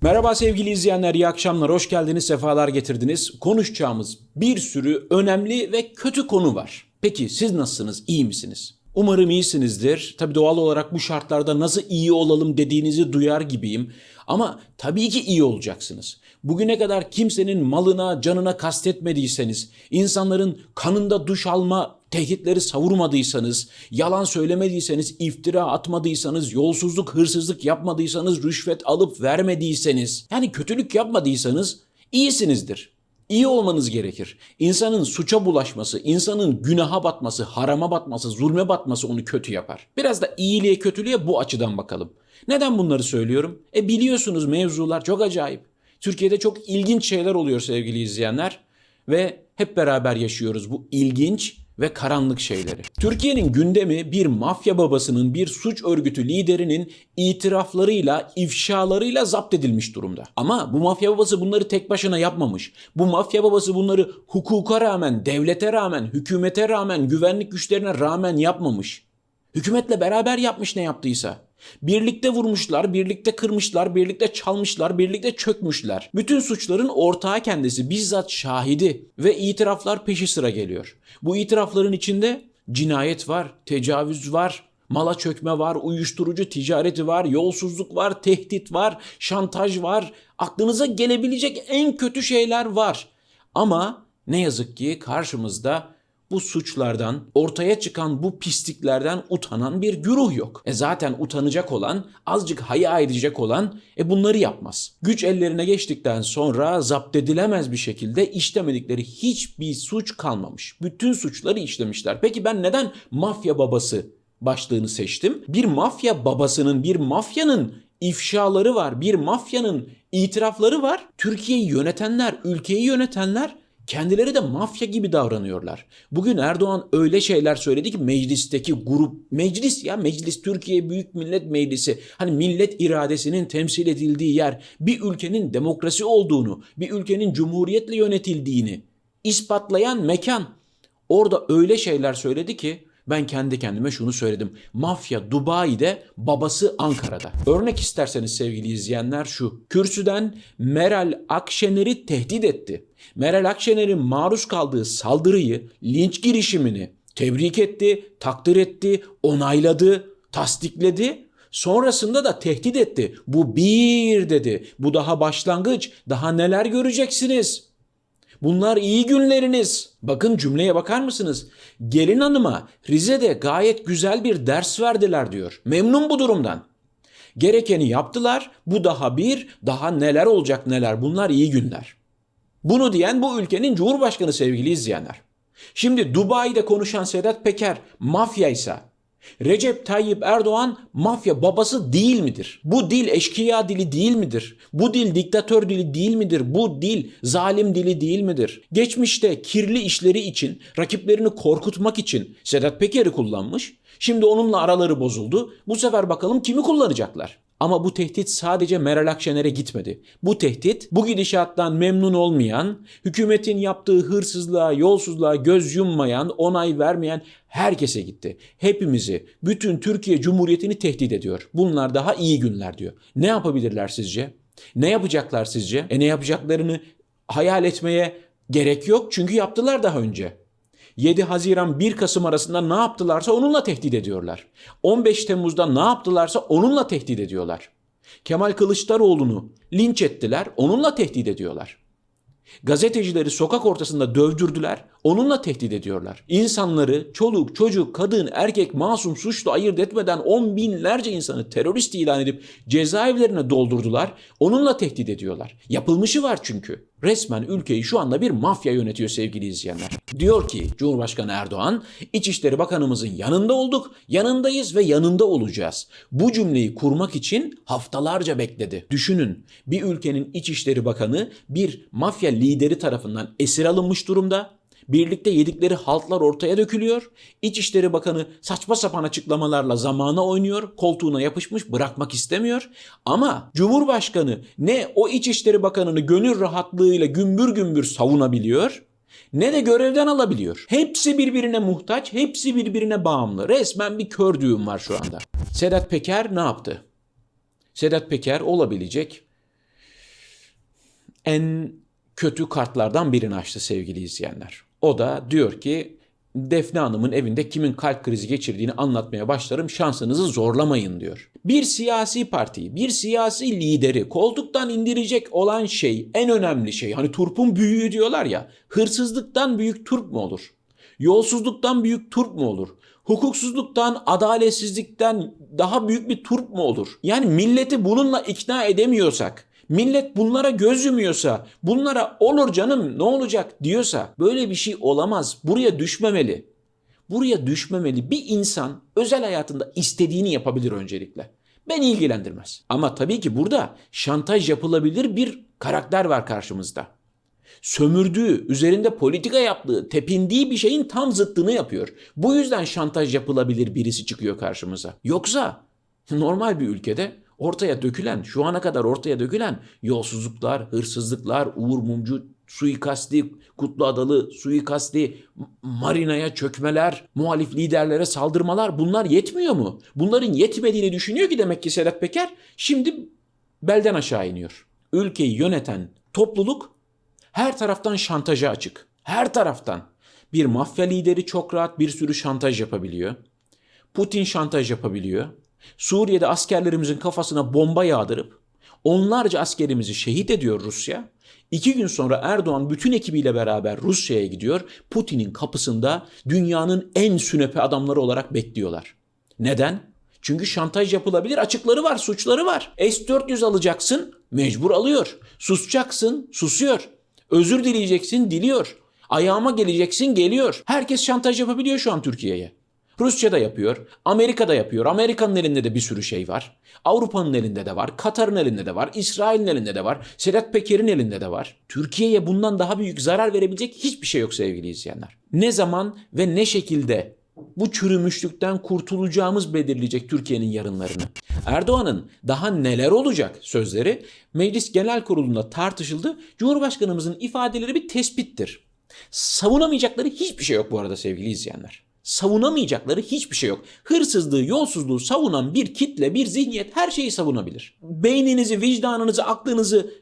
Merhaba sevgili izleyenler, iyi akşamlar, hoş geldiniz, sefalar getirdiniz. Konuşacağımız bir sürü önemli ve kötü konu var. Peki siz nasılsınız, iyi misiniz? Umarım iyisinizdir. Tabii doğal olarak bu şartlarda nasıl iyi olalım dediğinizi duyar gibiyim. Ama tabii ki iyi olacaksınız. Bugüne kadar kimsenin malına, canına kastetmediyseniz, insanların kanında duş alma tehditleri savurmadıysanız, yalan söylemediyseniz, iftira atmadıysanız, yolsuzluk, hırsızlık yapmadıysanız, rüşvet alıp vermediyseniz, yani kötülük yapmadıysanız iyisinizdir. İyi olmanız gerekir. İnsanın suça bulaşması, insanın günaha batması, harama batması, zulme batması onu kötü yapar. Biraz da iyiliğe kötülüğe bu açıdan bakalım. Neden bunları söylüyorum? E biliyorsunuz mevzular çok acayip. Türkiye'de çok ilginç şeyler oluyor sevgili izleyenler ve hep beraber yaşıyoruz bu ilginç ve karanlık şeyleri. Türkiye'nin gündemi bir mafya babasının, bir suç örgütü liderinin itiraflarıyla, ifşalarıyla zapt edilmiş durumda. Ama bu mafya babası bunları tek başına yapmamış. Bu mafya babası bunları hukuka rağmen, devlete rağmen, hükümete rağmen, güvenlik güçlerine rağmen yapmamış. Hükümetle beraber yapmış ne yaptıysa. Birlikte vurmuşlar, birlikte kırmışlar, birlikte çalmışlar, birlikte çökmüşler. Bütün suçların ortağı kendisi, bizzat şahidi ve itiraflar peşi sıra geliyor. Bu itirafların içinde cinayet var, tecavüz var, mala çökme var, uyuşturucu ticareti var, yolsuzluk var, tehdit var, şantaj var. Aklınıza gelebilecek en kötü şeyler var. Ama ne yazık ki karşımızda bu suçlardan, ortaya çıkan bu pisliklerden utanan bir güruh yok. E zaten utanacak olan, azıcık haya edecek olan e bunları yapmaz. Güç ellerine geçtikten sonra zapt edilemez bir şekilde işlemedikleri hiçbir suç kalmamış. Bütün suçları işlemişler. Peki ben neden mafya babası başlığını seçtim? Bir mafya babasının, bir mafyanın ifşaları var, bir mafyanın itirafları var. Türkiye'yi yönetenler, ülkeyi yönetenler Kendileri de mafya gibi davranıyorlar. Bugün Erdoğan öyle şeyler söyledi ki meclisteki grup, meclis ya meclis Türkiye Büyük Millet Meclisi. Hani millet iradesinin temsil edildiği yer, bir ülkenin demokrasi olduğunu, bir ülkenin cumhuriyetle yönetildiğini ispatlayan mekan. Orada öyle şeyler söyledi ki ben kendi kendime şunu söyledim. Mafya Dubai'de, babası Ankara'da. Örnek isterseniz sevgili izleyenler şu. Kürsüden Meral Akşener'i tehdit etti. Meral Akşener'in maruz kaldığı saldırıyı, linç girişimini tebrik etti, takdir etti, onayladı, tasdikledi. Sonrasında da tehdit etti. Bu bir dedi. Bu daha başlangıç. Daha neler göreceksiniz? Bunlar iyi günleriniz. Bakın cümleye bakar mısınız? Gelin hanıma Rize'de gayet güzel bir ders verdiler diyor. Memnun bu durumdan. Gerekeni yaptılar. Bu daha bir, daha neler olacak neler. Bunlar iyi günler. Bunu diyen bu ülkenin cumhurbaşkanı sevgili izleyenler. Şimdi Dubai'de konuşan Sedat Peker mafya ise Recep Tayyip Erdoğan mafya babası değil midir? Bu dil eşkıya dili değil midir? Bu dil diktatör dili değil midir? Bu dil zalim dili değil midir? Geçmişte kirli işleri için, rakiplerini korkutmak için Sedat Peker'i kullanmış. Şimdi onunla araları bozuldu. Bu sefer bakalım kimi kullanacaklar? Ama bu tehdit sadece Meral Akşener'e gitmedi. Bu tehdit bu gidişattan memnun olmayan, hükümetin yaptığı hırsızlığa, yolsuzluğa göz yummayan, onay vermeyen herkese gitti. Hepimizi, bütün Türkiye Cumhuriyeti'ni tehdit ediyor. Bunlar daha iyi günler diyor. Ne yapabilirler sizce? Ne yapacaklar sizce? E ne yapacaklarını hayal etmeye gerek yok çünkü yaptılar daha önce. 7 Haziran 1 Kasım arasında ne yaptılarsa onunla tehdit ediyorlar. 15 Temmuz'da ne yaptılarsa onunla tehdit ediyorlar. Kemal Kılıçdaroğlu'nu linç ettiler, onunla tehdit ediyorlar. Gazetecileri sokak ortasında dövdürdüler, onunla tehdit ediyorlar. İnsanları, çoluk, çocuk, kadın, erkek, masum, suçlu ayırt etmeden on binlerce insanı terörist ilan edip cezaevlerine doldurdular, onunla tehdit ediyorlar. Yapılmışı var çünkü. Resmen ülkeyi şu anda bir mafya yönetiyor sevgili izleyenler. Diyor ki Cumhurbaşkanı Erdoğan, İçişleri Bakanımızın yanında olduk, yanındayız ve yanında olacağız. Bu cümleyi kurmak için haftalarca bekledi. Düşünün bir ülkenin İçişleri Bakanı bir mafya lideri tarafından esir alınmış durumda. Birlikte yedikleri haltlar ortaya dökülüyor. İçişleri Bakanı saçma sapan açıklamalarla zamana oynuyor. Koltuğuna yapışmış bırakmak istemiyor. Ama Cumhurbaşkanı ne o İçişleri Bakanı'nı gönül rahatlığıyla gümbür gümbür savunabiliyor ne de görevden alabiliyor. Hepsi birbirine muhtaç, hepsi birbirine bağımlı. Resmen bir kör düğüm var şu anda. Sedat Peker ne yaptı? Sedat Peker olabilecek en kötü kartlardan birini açtı sevgili izleyenler. O da diyor ki Defne Hanım'ın evinde kimin kalp krizi geçirdiğini anlatmaya başlarım şansınızı zorlamayın diyor. Bir siyasi partiyi, bir siyasi lideri koltuktan indirecek olan şey en önemli şey. Hani turpun büyüğü diyorlar ya hırsızlıktan büyük turp mu olur? Yolsuzluktan büyük turp mu olur? Hukuksuzluktan, adaletsizlikten daha büyük bir turp mu olur? Yani milleti bununla ikna edemiyorsak, millet bunlara göz yumuyorsa, bunlara olur canım ne olacak diyorsa böyle bir şey olamaz. Buraya düşmemeli. Buraya düşmemeli. Bir insan özel hayatında istediğini yapabilir öncelikle. Beni ilgilendirmez. Ama tabii ki burada şantaj yapılabilir bir karakter var karşımızda sömürdüğü, üzerinde politika yaptığı, tepindiği bir şeyin tam zıttını yapıyor. Bu yüzden şantaj yapılabilir birisi çıkıyor karşımıza. Yoksa normal bir ülkede ortaya dökülen, şu ana kadar ortaya dökülen yolsuzluklar, hırsızlıklar, Uğur Mumcu suikasti, Kutlu Adalı suikasti, marinaya çökmeler, muhalif liderlere saldırmalar bunlar yetmiyor mu? Bunların yetmediğini düşünüyor ki demek ki Sedat Peker şimdi belden aşağı iniyor. Ülkeyi yöneten topluluk her taraftan şantaja açık. Her taraftan. Bir mafya lideri çok rahat bir sürü şantaj yapabiliyor. Putin şantaj yapabiliyor. Suriye'de askerlerimizin kafasına bomba yağdırıp onlarca askerimizi şehit ediyor Rusya. İki gün sonra Erdoğan bütün ekibiyle beraber Rusya'ya gidiyor. Putin'in kapısında dünyanın en sünepe adamları olarak bekliyorlar. Neden? Çünkü şantaj yapılabilir açıkları var, suçları var. S-400 alacaksın, mecbur alıyor. Susacaksın, susuyor. Özür dileyeceksin, diliyor. Ayağıma geleceksin, geliyor. Herkes şantaj yapabiliyor şu an Türkiye'ye. Rusya da yapıyor, Amerika da yapıyor. Amerika'nın elinde de bir sürü şey var. Avrupa'nın elinde de var, Katar'ın elinde de var, İsrail'in elinde de var, Sedat Peker'in elinde de var. Türkiye'ye bundan daha büyük zarar verebilecek hiçbir şey yok sevgili izleyenler. Ne zaman ve ne şekilde bu çürümüşlükten kurtulacağımız belirleyecek Türkiye'nin yarınlarını. Erdoğan'ın daha neler olacak sözleri Meclis Genel Kurulu'nda tartışıldı. Cumhurbaşkanımızın ifadeleri bir tespittir. Savunamayacakları hiçbir şey yok bu arada sevgili izleyenler. Savunamayacakları hiçbir şey yok. Hırsızlığı, yolsuzluğu savunan bir kitle, bir zihniyet her şeyi savunabilir. Beyninizi, vicdanınızı, aklınızı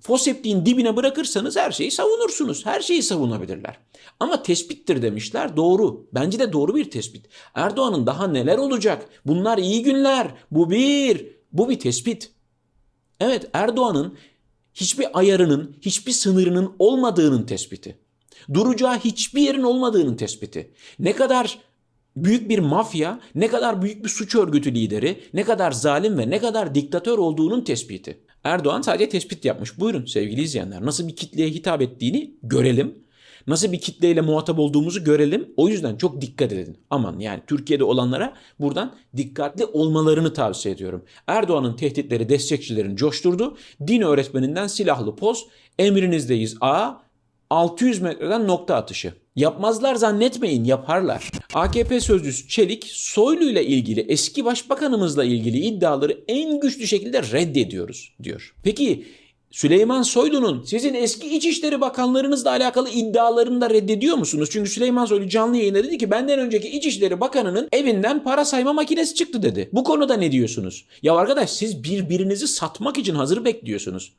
foseptiğin dibine bırakırsanız her şeyi savunursunuz. Her şeyi savunabilirler. Ama tespittir demişler. Doğru. Bence de doğru bir tespit. Erdoğan'ın daha neler olacak? Bunlar iyi günler. Bu bir. Bu bir tespit. Evet Erdoğan'ın hiçbir ayarının, hiçbir sınırının olmadığının tespiti. Duracağı hiçbir yerin olmadığının tespiti. Ne kadar büyük bir mafya, ne kadar büyük bir suç örgütü lideri, ne kadar zalim ve ne kadar diktatör olduğunun tespiti. Erdoğan sadece tespit yapmış. Buyurun sevgili izleyenler nasıl bir kitleye hitap ettiğini görelim. Nasıl bir kitleyle muhatap olduğumuzu görelim. O yüzden çok dikkat edin. Aman yani Türkiye'de olanlara buradan dikkatli olmalarını tavsiye ediyorum. Erdoğan'ın tehditleri destekçilerini coşturdu. Din öğretmeninden silahlı poz. Emrinizdeyiz A. 600 metreden nokta atışı. Yapmazlar zannetmeyin yaparlar. AKP sözcüsü Çelik Soylu ile ilgili eski başbakanımızla ilgili iddiaları en güçlü şekilde reddediyoruz diyor. Peki Süleyman Soylu'nun sizin eski İçişleri Bakanlarınızla alakalı iddialarını da reddediyor musunuz? Çünkü Süleyman Soylu canlı yayında dedi ki benden önceki İçişleri Bakanı'nın evinden para sayma makinesi çıktı dedi. Bu konuda ne diyorsunuz? Ya arkadaş siz birbirinizi satmak için hazır bekliyorsunuz.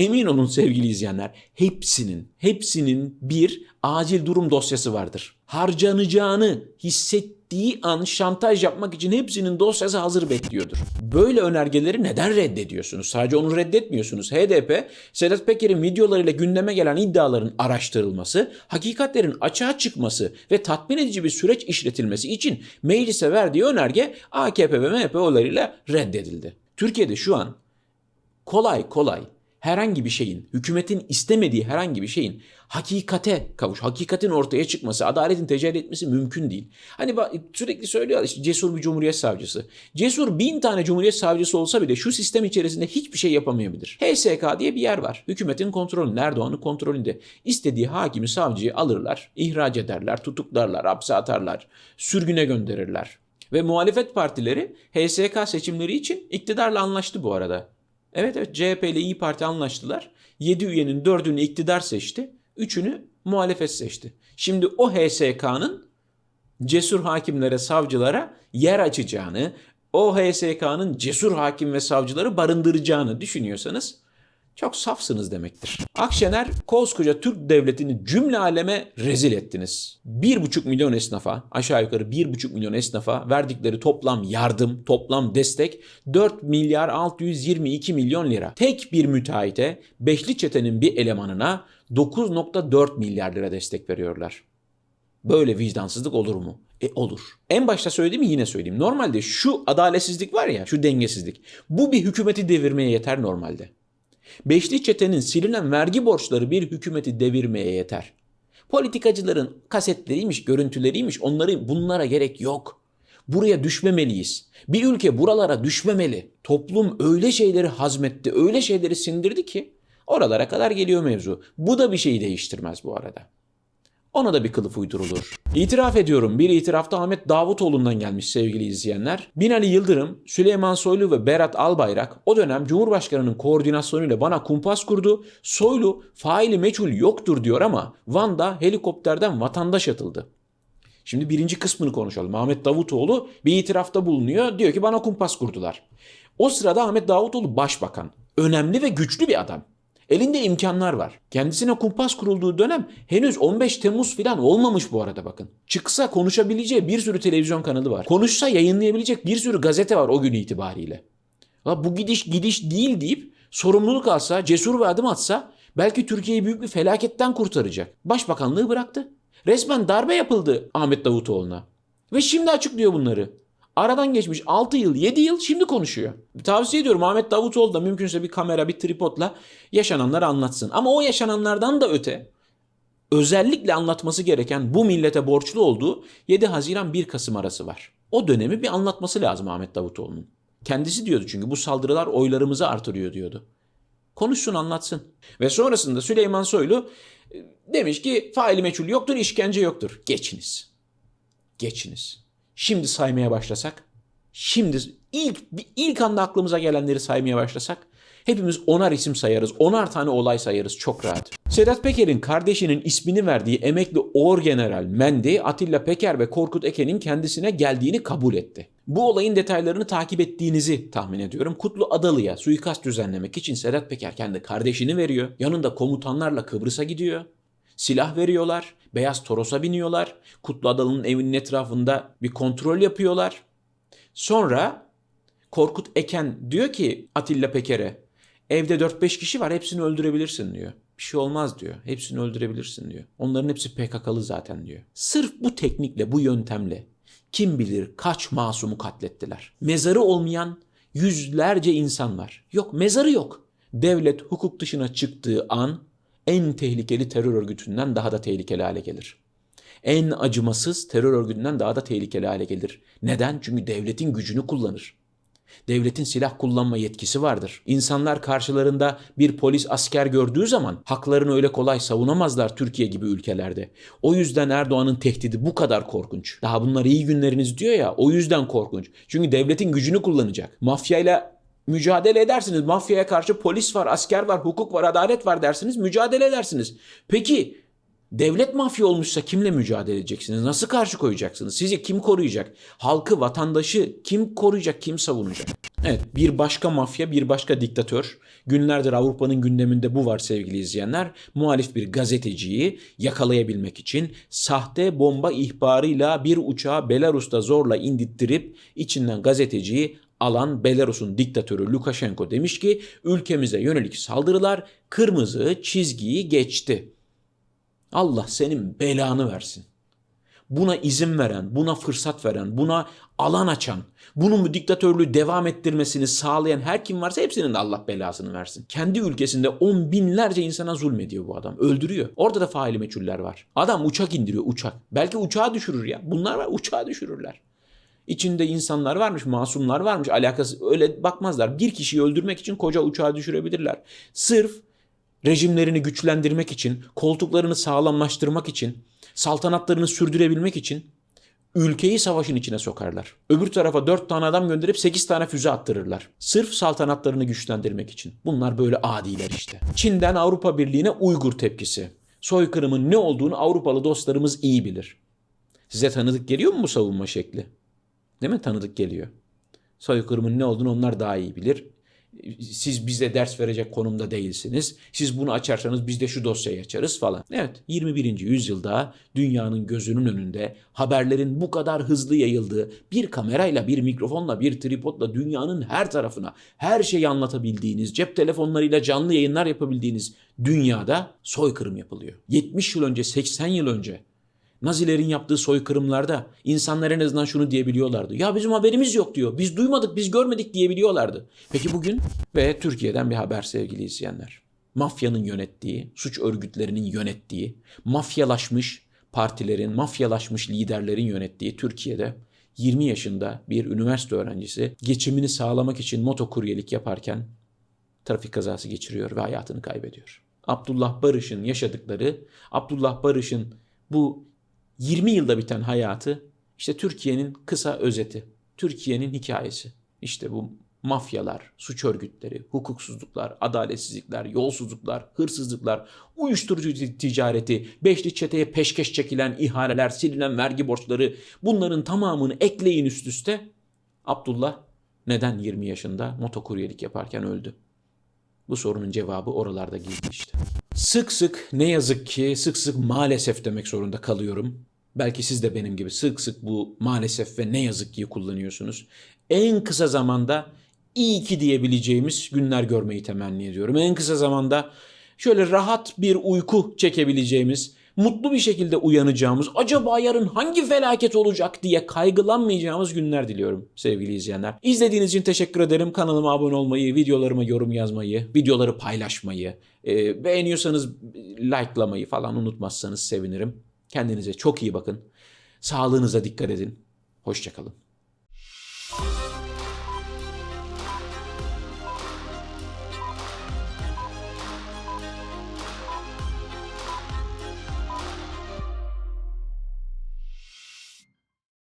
Emin olun sevgili izleyenler hepsinin hepsinin bir acil durum dosyası vardır. Harcanacağını hissettiği an şantaj yapmak için hepsinin dosyası hazır bekliyordur. Böyle önergeleri neden reddediyorsunuz? Sadece onu reddetmiyorsunuz. HDP, Sedat Peker'in videolarıyla gündeme gelen iddiaların araştırılması, hakikatlerin açığa çıkması ve tatmin edici bir süreç işletilmesi için meclise verdiği önerge AKP ve MHP oylarıyla reddedildi. Türkiye'de şu an kolay kolay herhangi bir şeyin, hükümetin istemediği herhangi bir şeyin hakikate kavuş, hakikatin ortaya çıkması, adaletin tecelli etmesi mümkün değil. Hani sürekli söylüyor işte cesur bir cumhuriyet savcısı. Cesur bin tane cumhuriyet savcısı olsa bile şu sistem içerisinde hiçbir şey yapamayabilir. HSK diye bir yer var. Hükümetin kontrolünde, Erdoğan'ın kontrolünde. İstediği hakimi, savcıyı alırlar, ihraç ederler, tutuklarlar, hapse atarlar, sürgüne gönderirler. Ve muhalefet partileri HSK seçimleri için iktidarla anlaştı bu arada. Evet evet CHP ile İyi Parti anlaştılar. 7 üyenin 4'ünü iktidar seçti. 3'ünü muhalefet seçti. Şimdi o HSK'nın cesur hakimlere, savcılara yer açacağını, o HSK'nın cesur hakim ve savcıları barındıracağını düşünüyorsanız çok safsınız demektir. Akşener koskoca Türk devletini cümle aleme rezil ettiniz. 1,5 milyon esnafa aşağı yukarı 1,5 milyon esnafa verdikleri toplam yardım, toplam destek 4 milyar 622 milyon lira. Tek bir müteahhite beşli çetenin bir elemanına 9.4 milyar lira destek veriyorlar. Böyle vicdansızlık olur mu? E olur. En başta söylediğimi yine söyleyeyim. Normalde şu adaletsizlik var ya, şu dengesizlik. Bu bir hükümeti devirmeye yeter normalde. Beşli çetenin silinen vergi borçları bir hükümeti devirmeye yeter. Politikacıların kasetleriymiş, görüntüleriymiş onları bunlara gerek yok. Buraya düşmemeliyiz. Bir ülke buralara düşmemeli. Toplum öyle şeyleri hazmetti, öyle şeyleri sindirdi ki oralara kadar geliyor mevzu. Bu da bir şeyi değiştirmez bu arada. Ona da bir kılıf uydurulur. İtiraf ediyorum bir itirafta Ahmet Davutoğlu'ndan gelmiş sevgili izleyenler. Binali Yıldırım, Süleyman Soylu ve Berat Albayrak o dönem Cumhurbaşkanı'nın koordinasyonuyla bana kumpas kurdu. Soylu faili meçhul yoktur diyor ama Van'da helikopterden vatandaş atıldı. Şimdi birinci kısmını konuşalım. Ahmet Davutoğlu bir itirafta bulunuyor. Diyor ki bana kumpas kurdular. O sırada Ahmet Davutoğlu başbakan. Önemli ve güçlü bir adam. Elinde imkanlar var. Kendisine kumpas kurulduğu dönem henüz 15 Temmuz falan olmamış bu arada bakın. Çıksa konuşabileceği bir sürü televizyon kanalı var. Konuşsa yayınlayabilecek bir sürü gazete var o gün itibariyle. Ha, bu gidiş gidiş değil deyip sorumluluk alsa, cesur bir adım atsa belki Türkiye'yi büyük bir felaketten kurtaracak. Başbakanlığı bıraktı. Resmen darbe yapıldı Ahmet Davutoğlu'na. Ve şimdi açıklıyor bunları. Aradan geçmiş 6 yıl, 7 yıl şimdi konuşuyor. Tavsiye ediyorum Ahmet Davutoğlu da mümkünse bir kamera, bir tripodla yaşananları anlatsın. Ama o yaşananlardan da öte özellikle anlatması gereken bu millete borçlu olduğu 7 Haziran 1 Kasım arası var. O dönemi bir anlatması lazım Ahmet Davutoğlu'nun. Kendisi diyordu çünkü bu saldırılar oylarımızı artırıyor diyordu. Konuşsun anlatsın. Ve sonrasında Süleyman Soylu e, demiş ki faili meçhul yoktur, işkence yoktur. Geçiniz. Geçiniz. Şimdi saymaya başlasak, şimdi ilk ilk anda aklımıza gelenleri saymaya başlasak hepimiz onar isim sayarız, onar tane olay sayarız çok rahat. Sedat Peker'in kardeşinin ismini verdiği emekli Orgeneral Mendi, Atilla Peker ve Korkut Eken'in kendisine geldiğini kabul etti. Bu olayın detaylarını takip ettiğinizi tahmin ediyorum. Kutlu Adalı'ya suikast düzenlemek için Sedat Peker kendi kardeşini veriyor. Yanında komutanlarla Kıbrıs'a gidiyor. Silah veriyorlar. Beyaz Toros'a biniyorlar. Kutlu Adalı'nın evinin etrafında bir kontrol yapıyorlar. Sonra Korkut Eken diyor ki Atilla Peker'e evde 4-5 kişi var hepsini öldürebilirsin diyor. Bir şey olmaz diyor. Hepsini öldürebilirsin diyor. Onların hepsi PKK'lı zaten diyor. Sırf bu teknikle, bu yöntemle kim bilir kaç masumu katlettiler. Mezarı olmayan yüzlerce insan var. Yok mezarı yok. Devlet hukuk dışına çıktığı an en tehlikeli terör örgütünden daha da tehlikeli hale gelir. En acımasız terör örgütünden daha da tehlikeli hale gelir. Neden? Çünkü devletin gücünü kullanır. Devletin silah kullanma yetkisi vardır. İnsanlar karşılarında bir polis asker gördüğü zaman haklarını öyle kolay savunamazlar Türkiye gibi ülkelerde. O yüzden Erdoğan'ın tehdidi bu kadar korkunç. Daha bunlar iyi günleriniz diyor ya o yüzden korkunç. Çünkü devletin gücünü kullanacak. Mafyayla mücadele edersiniz. Mafyaya karşı polis var, asker var, hukuk var, adalet var dersiniz. Mücadele edersiniz. Peki devlet mafya olmuşsa kimle mücadele edeceksiniz? Nasıl karşı koyacaksınız? Sizi kim koruyacak? Halkı, vatandaşı kim koruyacak, kim savunacak? Evet, bir başka mafya, bir başka diktatör. Günlerdir Avrupa'nın gündeminde bu var sevgili izleyenler. Muhalif bir gazeteciyi yakalayabilmek için sahte bomba ihbarıyla bir uçağı Belarus'ta zorla indittirip içinden gazeteciyi alan Belarus'un diktatörü Lukashenko demiş ki ülkemize yönelik saldırılar kırmızı çizgiyi geçti. Allah senin belanı versin. Buna izin veren, buna fırsat veren, buna alan açan, bunun bu diktatörlüğü devam ettirmesini sağlayan her kim varsa hepsinin de Allah belasını versin. Kendi ülkesinde on binlerce insana zulmediyor bu adam. Öldürüyor. Orada da faili meçhuller var. Adam uçak indiriyor uçak. Belki uçağı düşürür ya. Bunlar var uçağı düşürürler. İçinde insanlar varmış, masumlar varmış. Alakası öyle bakmazlar. Bir kişiyi öldürmek için koca uçağı düşürebilirler. Sırf rejimlerini güçlendirmek için, koltuklarını sağlamlaştırmak için, saltanatlarını sürdürebilmek için ülkeyi savaşın içine sokarlar. Öbür tarafa dört tane adam gönderip sekiz tane füze attırırlar. Sırf saltanatlarını güçlendirmek için. Bunlar böyle adiler işte. Çin'den Avrupa Birliği'ne Uygur tepkisi. Soykırımın ne olduğunu Avrupalı dostlarımız iyi bilir. Size tanıdık geliyor mu bu savunma şekli? Değil mi? Tanıdık geliyor. Soykırımın ne olduğunu onlar daha iyi bilir. Siz bize ders verecek konumda değilsiniz. Siz bunu açarsanız biz de şu dosyayı açarız falan. Evet 21. yüzyılda dünyanın gözünün önünde haberlerin bu kadar hızlı yayıldığı bir kamerayla, bir mikrofonla, bir tripodla dünyanın her tarafına her şeyi anlatabildiğiniz, cep telefonlarıyla canlı yayınlar yapabildiğiniz dünyada soykırım yapılıyor. 70 yıl önce, 80 yıl önce Nazilerin yaptığı soykırımlarda insanlar en azından şunu diyebiliyorlardı. Ya bizim haberimiz yok diyor. Biz duymadık, biz görmedik diyebiliyorlardı. Peki bugün ve Türkiye'den bir haber sevgili izleyenler. Mafyanın yönettiği, suç örgütlerinin yönettiği, mafyalaşmış partilerin, mafyalaşmış liderlerin yönettiği Türkiye'de 20 yaşında bir üniversite öğrencisi geçimini sağlamak için motokuryelik yaparken trafik kazası geçiriyor ve hayatını kaybediyor. Abdullah Barış'ın yaşadıkları, Abdullah Barış'ın bu 20 yılda biten hayatı işte Türkiye'nin kısa özeti. Türkiye'nin hikayesi. İşte bu mafyalar, suç örgütleri, hukuksuzluklar, adaletsizlikler, yolsuzluklar, hırsızlıklar, uyuşturucu ticareti, beşli çeteye peşkeş çekilen ihaleler, silinen vergi borçları bunların tamamını ekleyin üst üste. Abdullah neden 20 yaşında motokuryelik yaparken öldü? Bu sorunun cevabı oralarda gizli işte. Sık sık ne yazık ki sık sık maalesef demek zorunda kalıyorum. Belki siz de benim gibi sık sık bu maalesef ve ne yazık ki kullanıyorsunuz. En kısa zamanda iyi ki diyebileceğimiz günler görmeyi temenni ediyorum. En kısa zamanda şöyle rahat bir uyku çekebileceğimiz, mutlu bir şekilde uyanacağımız, acaba yarın hangi felaket olacak diye kaygılanmayacağımız günler diliyorum sevgili izleyenler. İzlediğiniz için teşekkür ederim. Kanalıma abone olmayı, videolarıma yorum yazmayı, videoları paylaşmayı, e, beğeniyorsanız likelamayı falan unutmazsanız sevinirim. Kendinize çok iyi bakın. Sağlığınıza dikkat edin. Hoşçakalın.